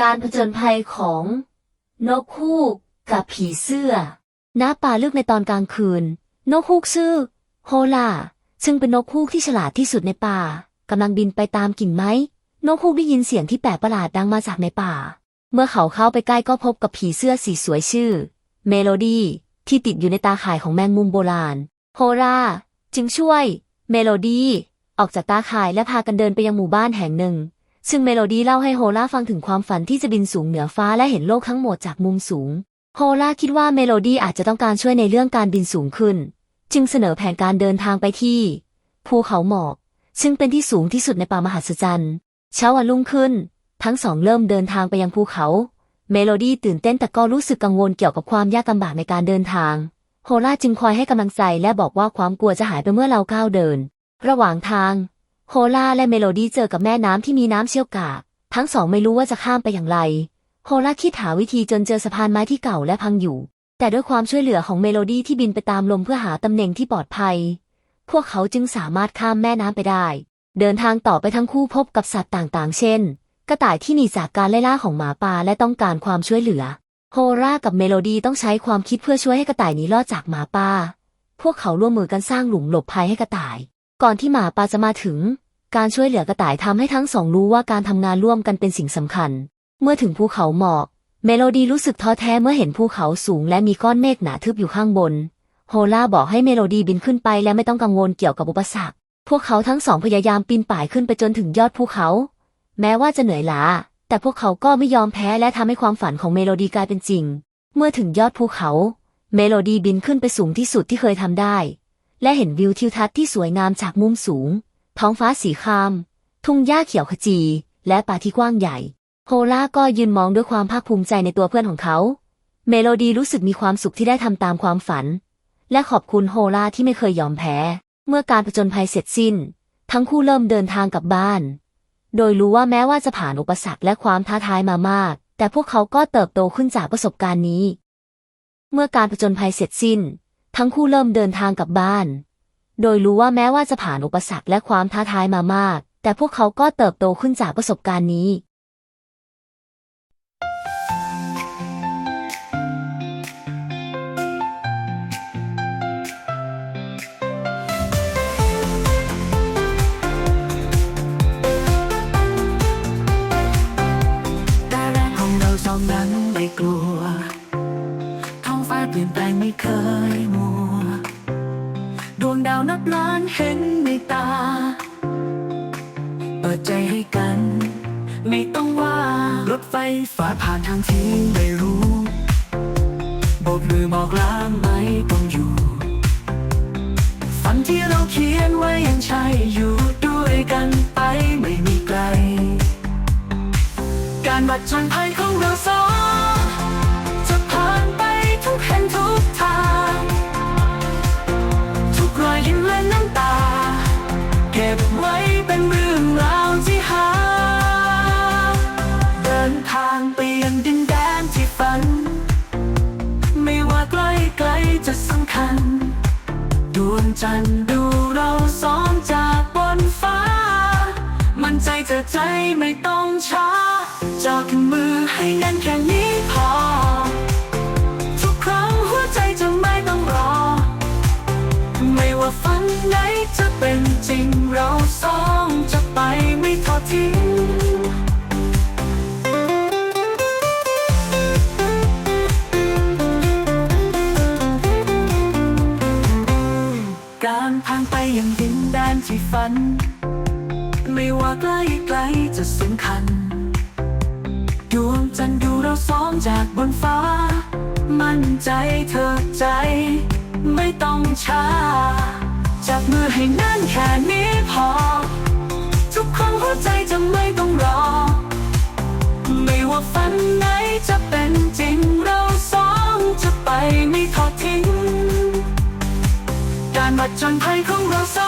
การผจญภัยของนกฮูกกับผีเสื้อ ณ ป่าลึกในตอนกลางคืน นกฮูกชื่อโฮลาซึ่งเป็นนกฮูกที่ฉลาดที่สุดในป่ากำลังบินไปตามกิ่งไม้ นกฮูกได้ยินเสียงที่แปลกประหลาดดังมาจากในป่า เมื่อเขาเข้าไปใกล้ก็พบกับผีเสื้อสีสวยชื่อ เมโลดี้ที่ติดอยู่ในตาข่ายของแมงมุมโบราณ โฮราจึงช่วย เมโลดี้ออกจากตาข่ายและพากันเดินไปยังหมู่บ้านแห่งหนึ่ง ซึ่งเมโลดี้เล่าให้โฮล่าฟังถึงความฝันที่จะบินสูงเหนือฟ้าและเห็นโลกทั้งหมดจากมุมสูง โฮล่าคิดว่าเมโลดี้อาจจะต้องการช่วยในเรื่องการบินสูงขึ้น จึงเสนอแผนการเดินทางไปที่ ภูเขาหมอก ซึ่งเป็นที่สูงที่สุดในป่ามหัศจรรย์ เช้าวันรุ่งขึ้น ทั้งสองเริ่มเดินทางไปยังภูเขา เมโลดี้ตื่นเต้นแต่ก็รู้สึกกังวลเกี่ยวกับความยากลำบากในการเดินทาง โฮล่าจึงคอยให้กำลังใจและบอกว่าความกลัวจะหายไปเมื่อเราก้าวเดิน ระหว่างทาง โฮล่าและเมโลดี้เจอกับแม่น้ำที่มีน้ำเชี่ยวกรากทั้งสองไม่รู้ว่าจะข้ามไปอย่างไร โฮล่าคิดหาวิธีจนเจอสะพานไม้ที่เก่าและพังอยู่ แต่ด้วยความช่วยเหลือของเมโลดี้ที่บินไปตามลมเพื่อหาตำแหน่งที่ปลอดภัย พวกเขาจึงสามารถข้ามแม่น้ำไปได้ เดินทางต่อไปทั้งคู่พบกับสัตว์ต่างๆ เช่น กระต่ายที่หนีจากการไล่ล่าของหมาป่าและต้องการความช่วยเหลือ โฮรากับเมโลดี้ต้องใช้ความคิดเพื่อช่วยให้กระต่ายหนีรอดจากหมาป่า พวกเขาร่วมมือกันสร้างหลุมหลบภัยให้กระต่าย ก่อนที่หมาป่าจะมาถึง การช่วยเหลือกระต่ายทำให้ทั้งสองรู้ว่าการทำงานร่วมกันเป็นสิ่งสำคัญ เมื่อถึงภูเขาหมอก เมโลดี้รู้สึกท้อแท้เมื่อเห็นภูเขาสูงและมีก้อนเมฆหนาทึบอยู่ข้างบน โฮล่าบอกให้เมโลดี้บินขึ้นไปและไม่ต้องกังวลเกี่ยวกับอุปสรรค พวกเขาทั้งสองพยายามปีนป่ายขึ้นไปจนถึงยอดภูเขา แม้ว่าจะเหนื่อยล้า แต่พวกเขาก็ไม่ยอมแพ้และทำให้ความฝันของเมโลดี้กลายเป็นจริง เมื่อถึงยอดภูเขา เมโลดี้บินขึ้นไปสูงที่สุดที่เคยทำได้ และเห็นวิวทิวทัศน์ที่สวยงามจากมุมสูง ท้องฟ้าสีคราม ทุ่งหญ้าเขียวขจี และป่าที่กว้างใหญ่ โฮล่าก็ยืนมองด้วยความภาคภูมิใจในตัวเพื่อนของเขา เมโลดีรู้สึกมีความสุขที่ได้ทำตามความฝัน และขอบคุณโฮล่าที่ไม่เคยยอมแพ้ เมื่อการผจญภัยเสร็จสิ้น ทั้งคู่เริ่มเดินทางกลับบ้าน โดยรู้ว่าแม้ว่าจะผ่านอุปสรรคและความท้าทายมามาก แต่พวกเขาก็เติบโตขึ้นจากประสบการณ์นี้ เมื่อการผจญภัยเสร็จสิ้น ทั้งคู่เริ่มเดินทางกลับบ้าน โดยรู้ว่าแม้ว่าจะผ่านอุปสรรคและความท้าทายมามาก แต่พวกเขาก็เติบโตขึ้นจากประสบการณ์นี้ ดวงดาวนับล้านเห็นในตา เปิดใจให้กัน ไม่ต้องว่า รถไฟฟ้าผ่านทางที่ไม่รู้โบกมือบอกลาไม่ต้องอยู่ฝันที่เราเขียนไว้ยังใช่อยู่ด้วยกันไปไม่มีไกล การวัดจนภัยของเรา ไกลจะสำคัญ ดวงจันทร์ดูเราสองจากบนฟ้า มันใจเธอใจไม่ต้องช้าจับมือให้แน่นแค่นี้พอ ทุกครั้งหัวใจจะไม่ต้องรอ ไม่ว่าฝันไหนจะเป็นจริงเราสองจะไปไม่ทอดทิ้ง ที่ฝัน ไม่ว่าใกล้ไกลจะสำคัญ ดวงจันทร์ดูเราสองจากบนฟ้า มั่นใจเธอใจ ไม่ต้องช้า จับมือให้แน่นแค่นี้พอ ทุกครั้งหัวใจจะไม่ต้องรอ ไม่ว่าฝันไหนจะเป็นจริงเราสองจะไปไม่ทอดทิ้ง การวัดจนภัยของเราสอง